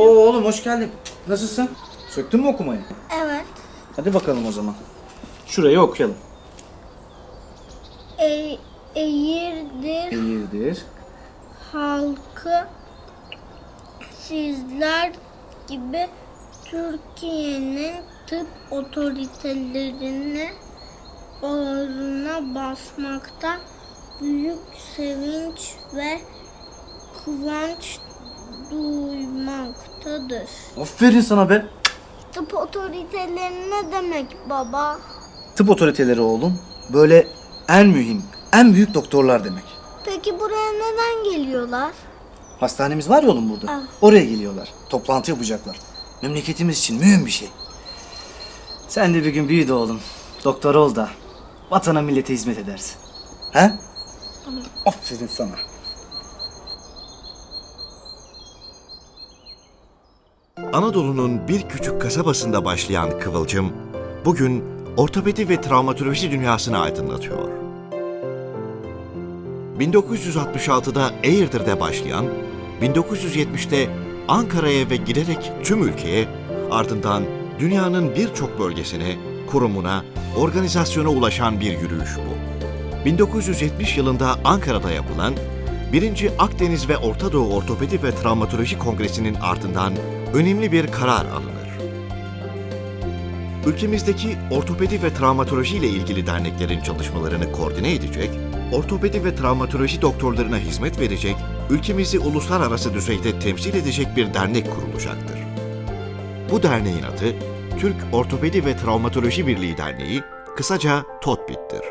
Oo oğlum hoş geldin. Nasılsın? Söktün mü okumayı? Evet. Hadi bakalım o zaman. Şurayı okuyalım. E, eğirdir Eğirdir. halkı sizler gibi Türkiye'nin tıp otoritelerini ağzına basmakta büyük sevinç ve kıvanç duymaktadır. Aferin sana be. Tıp otoriteleri ne demek baba? Tıp otoriteleri oğlum. Böyle en mühim, en büyük doktorlar demek. Peki buraya neden geliyorlar? Hastanemiz var ya oğlum burada. Ah. Oraya geliyorlar. Toplantı yapacaklar. Memleketimiz için mühim bir şey. Sen de bir gün büyü de oğlum. Doktor ol da vatana millete hizmet edersin. He? Aferin sana. Anadolu'nun bir küçük kasabasında başlayan Kıvılcım, bugün ortopedi ve travmatoloji dünyasını aydınlatıyor. 1966'da Eğirdir'de başlayan, 1970'te Ankara'ya ve giderek tüm ülkeye, ardından dünyanın birçok bölgesine, kurumuna, organizasyona ulaşan bir yürüyüş bu. 1970 yılında Ankara'da yapılan 1. Akdeniz ve Orta Doğu Ortopedi ve Travmatoloji Kongresi'nin ardından önemli bir karar alınır. Ülkemizdeki ortopedi ve travmatoloji ile ilgili derneklerin çalışmalarını koordine edecek, ortopedi ve travmatoloji doktorlarına hizmet verecek, ülkemizi uluslararası düzeyde temsil edecek bir dernek kurulacaktır. Bu derneğin adı Türk Ortopedi ve Travmatoloji Birliği Derneği, kısaca TOTBİT'tir.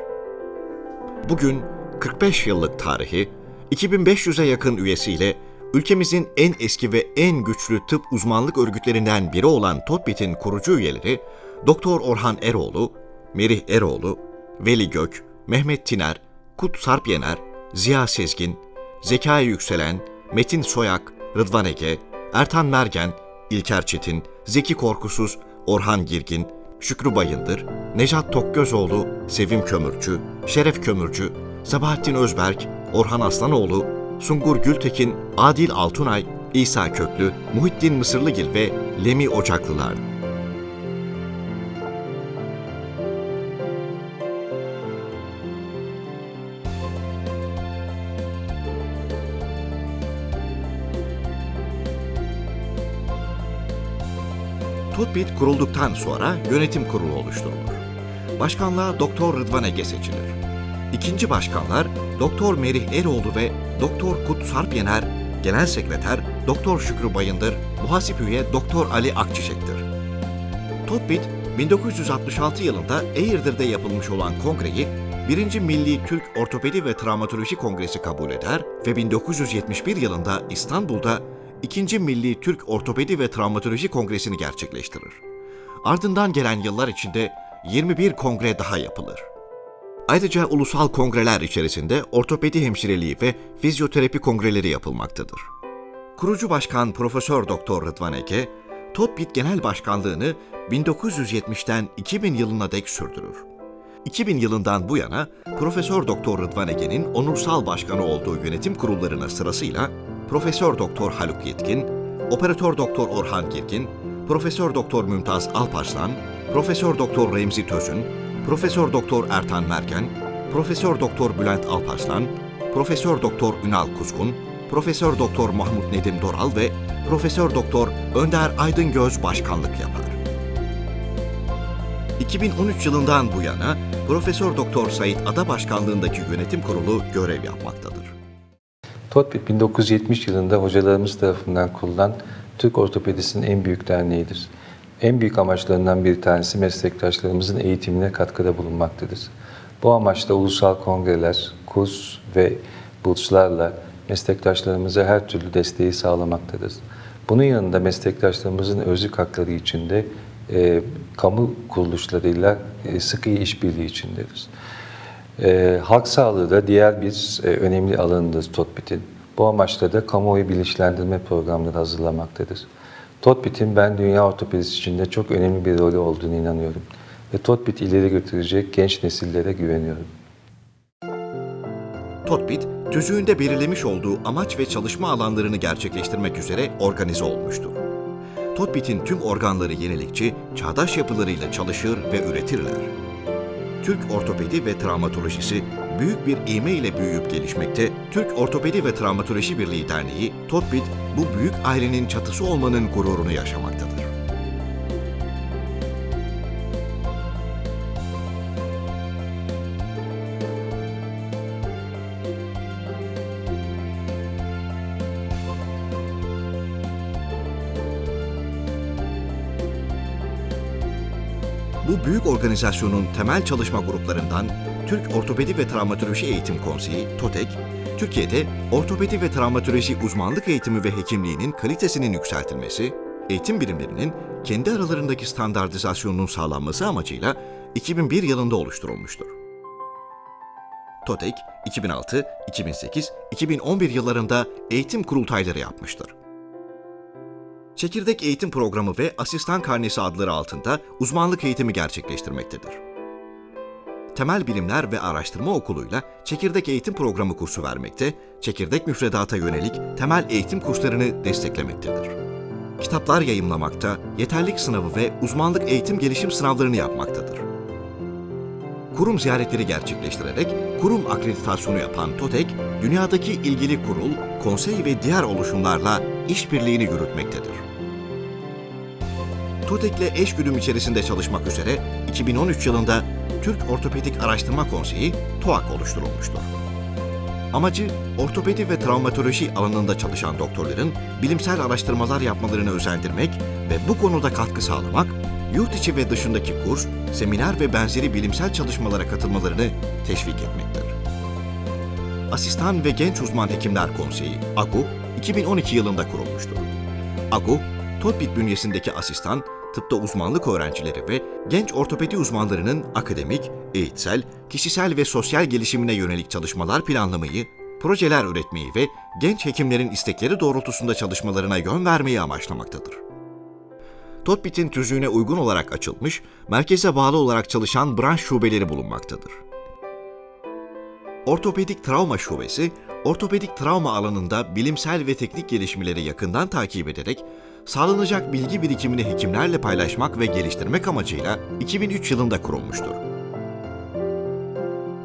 Bugün 45 yıllık tarihi, 2500'e yakın üyesiyle ülkemizin en eski ve en güçlü tıp uzmanlık örgütlerinden biri olan TOTBİT'in kurucu üyeleri Doktor Orhan Eroğlu, Merih Eroğlu, Veli Gök, Mehmet Tiner, Kut Sarp Yener, Ziya Sezgin, Zekai Yükselen, Metin Soyak, Rıdvan Ege, Ertan Mergen, İlker Çetin, Zeki Korkusuz, Orhan Girgin, Şükrü Bayındır, Nejat Tokgözoğlu, Sevim Kömürcü, Şeref Kömürcü, Sabahattin Özberk, Orhan Aslanoğlu, Sungur Gültekin, Adil Altunay, İsa Köklü, Muhittin Mısırlıgil ve Lemi Ocaklılar. TOTBİT kurulduktan sonra yönetim kurulu oluşturulur. Başkanlığa Doktor Rıdvan Ege seçilir. İkinci başkanlar Doktor Merih Eroğlu ve Doktor Kut Sarp Yener, Genel Sekreter Doktor Şükrü Bayındır, Muhasip Üye Doktor Ali Akçiçek'tir. TOTBİT 1966 yılında Eğirdir'de yapılmış olan kongreyi 1. Milli Türk Ortopedi ve Travmatoloji Kongresi kabul eder ve 1971 yılında İstanbul'da 2. Milli Türk Ortopedi ve Travmatoloji Kongresi'ni gerçekleştirir. Ardından gelen yıllar içinde 21 kongre daha yapılır. Ayrıca ulusal kongreler içerisinde ortopedi hemşireliği ve fizyoterapi kongreleri yapılmaktadır. Kurucu Başkan Profesör Doktor Rıdvan Ege, TOTBİT Genel Başkanlığını 1970'ten 2000 yılına dek sürdürür. 2000 yılından bu yana Profesör Doktor Rıdvan Ege'nin onursal başkanı olduğu yönetim kurullarına sırasıyla Profesör Doktor Haluk Yetkin, Operatör Doktor Orhan Girgin, Profesör Doktor Mümtaz Alparslan, Profesör Doktor Remzi Tözün, Profesör Doktor Ertan Mergen, Profesör Doktor Bülent Alparslan, Profesör Doktor Ünal Kuzgun, Profesör Doktor Mahmut Nedim Doral ve Profesör Doktor Önder Aydıngöz başkanlık yapar. 2013 yılından bu yana Profesör Doktor Sait Ada başkanlığındaki yönetim kurulu görev yapmaktadır. TOTBİT 1970 yılında hocalarımız tarafından kurulan Türk Ortopedisi'nin en büyük derneğidir. En büyük amaçlarından bir tanesi meslektaşlarımızın eğitimine katkıda bulunmaktadır. Bu amaçla ulusal kongreler, kurs ve burslarla meslektaşlarımıza her türlü desteği sağlamaktadır. Bunun yanında meslektaşlarımızın özlük hakları içinde e, kamu kuruluşlarıyla e, sıkı işbirliği içindedir. E, halk sağlığı da diğer bir e, önemli alanıdır TOTBİT'in. Bu amaçla da kamuoyu bilinçlendirme programları hazırlamaktadır. TOTBİT'in ben dünya ortopedisi içinde çok önemli bir rolü olduğunu inanıyorum. Ve TOTBİT ileri götürecek genç nesillere güveniyorum. TOTBİT, tüzüğünde belirlemiş olduğu amaç ve çalışma alanlarını gerçekleştirmek üzere organize olmuştur. Totbit'in tüm organları yenilikçi, çağdaş yapılarıyla çalışır ve üretirler. Türk ortopedi ve travmatolojisi büyük bir ivme ile büyüyüp gelişmekte. Türk Ortopedi ve Travmatoloji Birliği Derneği, Totbit bu büyük ailenin çatısı olmanın gururunu yaşamaktadır. Bu büyük organizasyonun temel çalışma gruplarından Türk Ortopedi ve Travmatoloji Eğitim Konseyi, TOTEK, Türkiye'de ortopedi ve travmatoloji uzmanlık eğitimi ve hekimliğinin kalitesinin yükseltilmesi, eğitim birimlerinin kendi aralarındaki standartizasyonunun sağlanması amacıyla 2001 yılında oluşturulmuştur. TOTEK 2006, 2008, 2011 yıllarında eğitim kurultayları yapmıştır. Çekirdek Eğitim Programı ve Asistan Karnesi adları altında uzmanlık eğitimi gerçekleştirmektedir. Temel Bilimler ve Araştırma Okulu'yla Çekirdek Eğitim Programı kursu vermekte, çekirdek müfredata yönelik temel eğitim kurslarını desteklemektedir. Kitaplar yayımlamakta, yeterlik sınavı ve uzmanlık eğitim gelişim sınavlarını yapmaktadır. Kurum ziyaretleri gerçekleştirerek kurum akreditasyonu yapan TOTEK, dünyadaki ilgili kurul, konsey ve diğer oluşumlarla işbirliğini yürütmektedir. TOTEK'le eş güdüm içerisinde çalışmak üzere 2013 yılında Türk Ortopedik Araştırma Konseyi TOAK oluşturulmuştur. Amacı ortopedi ve travmatoloji alanında çalışan doktorların bilimsel araştırmalar yapmalarını özendirmek ve bu konuda katkı sağlamak, yurt içi ve dışındaki kurs, seminer ve benzeri bilimsel çalışmalara katılmalarını teşvik etmektedir. Asistan ve Genç Uzman Hekimler Konseyi, AGU, 2012 yılında kurulmuştur. AGU, TOTBİT bünyesindeki asistan, tıpta uzmanlık öğrencileri ve genç ortopedi uzmanlarının akademik, eğitsel, kişisel ve sosyal gelişimine yönelik çalışmalar planlamayı, projeler üretmeyi ve genç hekimlerin istekleri doğrultusunda çalışmalarına yön vermeyi amaçlamaktadır. TOTBİT'in tüzüğüne uygun olarak açılmış, merkeze bağlı olarak çalışan branş şubeleri bulunmaktadır. Ortopedik Travma Şubesi, ortopedik travma alanında bilimsel ve teknik gelişmeleri yakından takip ederek, sağlanacak bilgi birikimini hekimlerle paylaşmak ve geliştirmek amacıyla 2003 yılında kurulmuştur.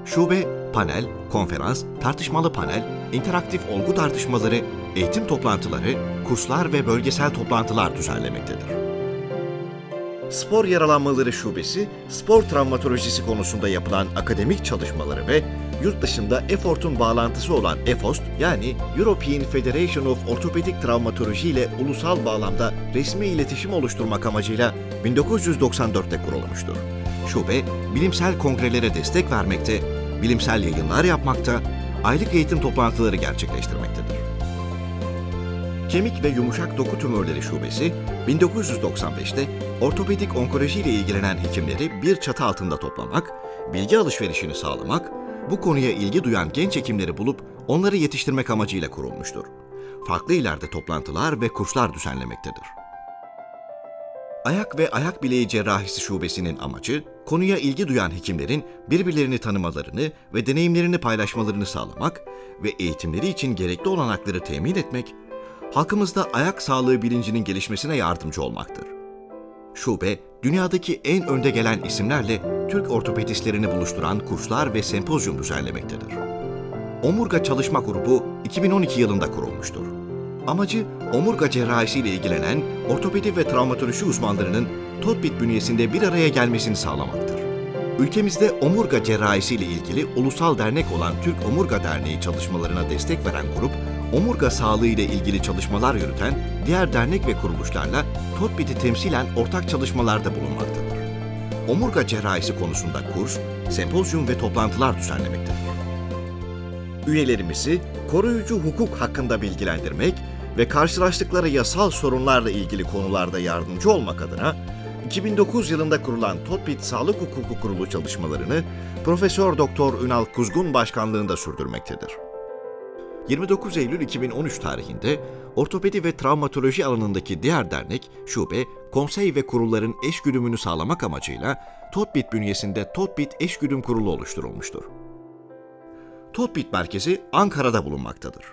Şube, panel, konferans, tartışmalı panel, interaktif olgu tartışmaları, eğitim toplantıları, kurslar ve bölgesel toplantılar düzenlemektedir. Spor Yaralanmaları Şubesi, spor travmatolojisi konusunda yapılan akademik çalışmaları ve yurt dışında EFORT'un bağlantısı olan EFOST yani European Federation of Orthopedic Travmatology ile ulusal bağlamda resmi iletişim oluşturmak amacıyla 1994'te kurulmuştur. Şube, bilimsel kongrelere destek vermekte, bilimsel yayınlar yapmakta, aylık eğitim toplantıları gerçekleştirmektedir. Kemik ve Yumuşak Doku Tümörleri Şubesi, 1995'te ortopedik onkoloji ile ilgilenen hekimleri bir çatı altında toplamak, bilgi alışverişini sağlamak, bu konuya ilgi duyan genç hekimleri bulup onları yetiştirmek amacıyla kurulmuştur. Farklı illerde toplantılar ve kurslar düzenlemektedir. Ayak ve ayak bileği cerrahisi şubesinin amacı, konuya ilgi duyan hekimlerin birbirlerini tanımalarını ve deneyimlerini paylaşmalarını sağlamak ve eğitimleri için gerekli olanakları temin etmek, halkımızda ayak sağlığı bilincinin gelişmesine yardımcı olmaktır. Şube, dünyadaki en önde gelen isimlerle Türk ortopedistlerini buluşturan kurslar ve sempozyum düzenlemektedir. Omurga Çalışma Grubu 2012 yılında kurulmuştur. Amacı omurga cerrahisi ile ilgilenen ortopedi ve travmatoloji uzmanlarının TOTBİT bünyesinde bir araya gelmesini sağlamaktır. Ülkemizde omurga cerrahisi ile ilgili ulusal dernek olan Türk Omurga Derneği çalışmalarına destek veren grup, omurga sağlığı ile ilgili çalışmalar yürüten diğer dernek ve kuruluşlarla TOTBİT'i temsilen ortak çalışmalarda bulunmaktadır. Omurga cerrahisi konusunda kurs, sempozyum ve toplantılar düzenlemektedir. Üyelerimizi koruyucu hukuk hakkında bilgilendirmek ve karşılaştıkları yasal sorunlarla ilgili konularda yardımcı olmak adına 2009 yılında kurulan TOTBİT Sağlık Hukuku Kurulu çalışmalarını Profesör Doktor Ünal Kuzgun başkanlığında sürdürmektedir. 29 Eylül 2013 tarihinde ortopedi ve travmatoloji alanındaki diğer dernek, şube, konsey ve kurulların eşgüdümünü sağlamak amacıyla TOTBİT bünyesinde TOTBİT Eşgüdüm Kurulu oluşturulmuştur. TOTBİT merkezi Ankara'da bulunmaktadır.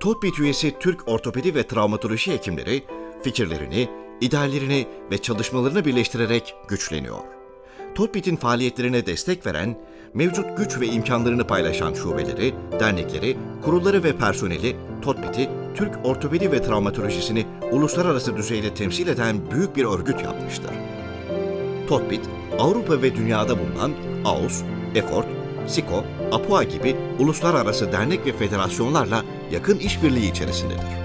TOTBİT üyesi Türk ortopedi ve travmatoloji hekimleri fikirlerini, ideallerini ve çalışmalarını birleştirerek güçleniyor. Totbit'in faaliyetlerine destek veren, mevcut güç ve imkanlarını paylaşan şubeleri, dernekleri, kurulları ve personeli Totbit'i Türk ortopedi ve travmatolojisini uluslararası düzeyde temsil eden büyük bir örgüt yapmıştır. Totbit, Avrupa ve dünyada bulunan AUS, EFORT, SIKO, APOA gibi uluslararası dernek ve federasyonlarla yakın işbirliği içerisindedir.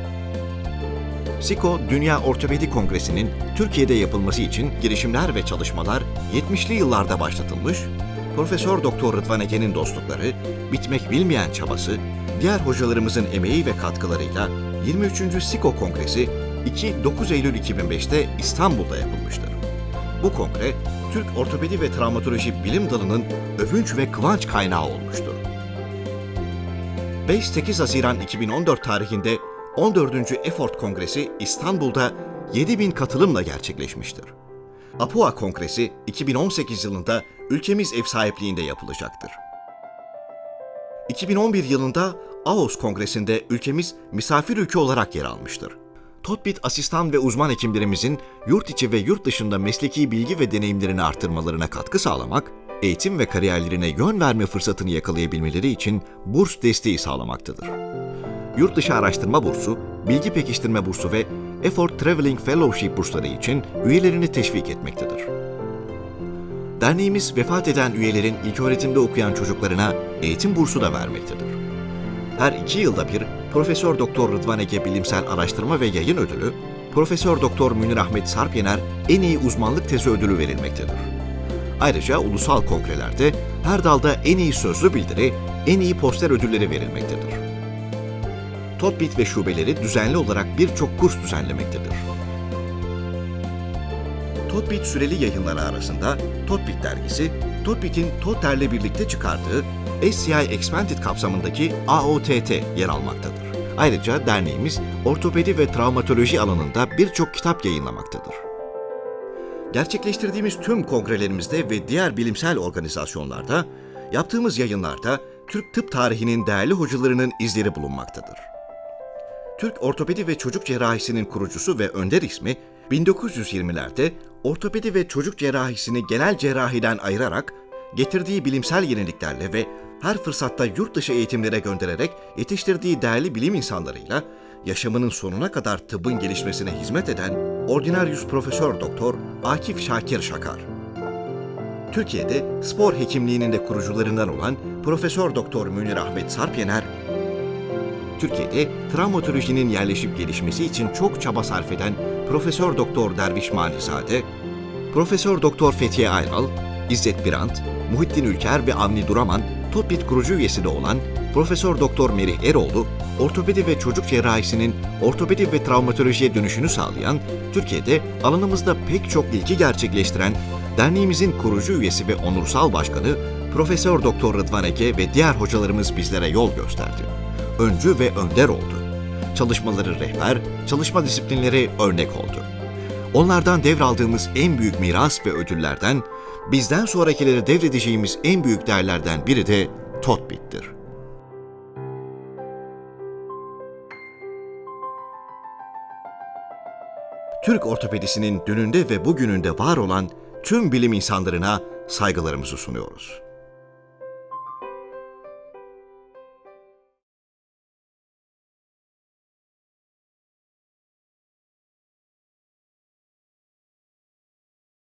SIKO, Dünya Ortopedi Kongresi'nin Türkiye'de yapılması için girişimler ve çalışmalar 70'li yıllarda başlatılmış, Profesör Doktor Rıdvan Ege'nin dostlukları, bitmek bilmeyen çabası, diğer hocalarımızın emeği ve katkılarıyla 23. SIKO Kongresi 2-9 Eylül 2005'te İstanbul'da yapılmıştır. Bu kongre, Türk Ortopedi ve Travmatoloji Bilim Dalı'nın övünç ve kıvanç kaynağı olmuştur. 5-8 Haziran 2014 tarihinde 14. Effort Kongresi İstanbul'da 7000 katılımla gerçekleşmiştir. APUA Kongresi 2018 yılında ülkemiz ev sahipliğinde yapılacaktır. 2011 yılında AOS Kongresi'nde ülkemiz misafir ülke olarak yer almıştır. Totbit asistan ve uzman hekimlerimizin yurt içi ve yurt dışında mesleki bilgi ve deneyimlerini artırmalarına katkı sağlamak, eğitim ve kariyerlerine yön verme fırsatını yakalayabilmeleri için burs desteği sağlamaktadır. Yurt dışı araştırma bursu, bilgi pekiştirme bursu ve Effort Traveling Fellowship bursları için üyelerini teşvik etmektedir. Derneğimiz vefat eden üyelerin ilköğretimde okuyan çocuklarına eğitim bursu da vermektedir. Her iki yılda bir Profesör Doktor Rıdvan Ege Bilimsel Araştırma ve Yayın Ödülü, Profesör Doktor Münir Ahmet Sarpyener En İyi Uzmanlık Tezi Ödülü verilmektedir. Ayrıca ulusal kongrelerde her dalda en iyi sözlü bildiri, en iyi poster ödülleri verilmektedir. Totbit ve şubeleri düzenli olarak birçok kurs düzenlemektedir. Totbit süreli yayınları arasında Totbit dergisi, Totbit'in Totter'le birlikte çıkardığı SCI Expanded kapsamındaki AOTT yer almaktadır. Ayrıca derneğimiz ortopedi ve travmatoloji alanında birçok kitap yayınlamaktadır. Gerçekleştirdiğimiz tüm kongrelerimizde ve diğer bilimsel organizasyonlarda, yaptığımız yayınlarda Türk tıp tarihinin değerli hocalarının izleri bulunmaktadır. Türk ortopedi ve çocuk cerrahisinin kurucusu ve önder ismi 1920'lerde ortopedi ve çocuk cerrahisini genel cerrahiden ayırarak getirdiği bilimsel yeniliklerle ve her fırsatta yurt dışı eğitimlere göndererek yetiştirdiği değerli bilim insanlarıyla yaşamının sonuna kadar tıbbın gelişmesine hizmet eden Ordinarius Profesör Doktor Akif Şakir Şakar. Türkiye'de spor hekimliğinin de kurucularından olan Profesör Doktor Münir Ahmet Sarpyener Türkiye'de travmatolojinin yerleşip gelişmesi için çok çaba sarf eden Profesör Doktor Derviş Manizade, Profesör Doktor Fethiye Ayral, İzzet Birant, Muhittin Ülker ve Avni Duraman, Totbit kurucu üyesi de olan Profesör Doktor Merih Eroğlu, ortopedi ve çocuk cerrahisinin ortopedi ve travmatolojiye dönüşünü sağlayan, Türkiye'de alanımızda pek çok ilki gerçekleştiren derneğimizin kurucu üyesi ve onursal başkanı Profesör Doktor Rıdvan Ege ve diğer hocalarımız bizlere yol gösterdi. Öncü ve önder oldu. Çalışmaları rehber, çalışma disiplinleri örnek oldu. Onlardan devraldığımız en büyük miras ve ödüllerden, bizden sonrakilere devredeceğimiz en büyük değerlerden biri de Totbit'tir. Türk ortopedisinin dününde ve bugününde var olan tüm bilim insanlarına saygılarımızı sunuyoruz.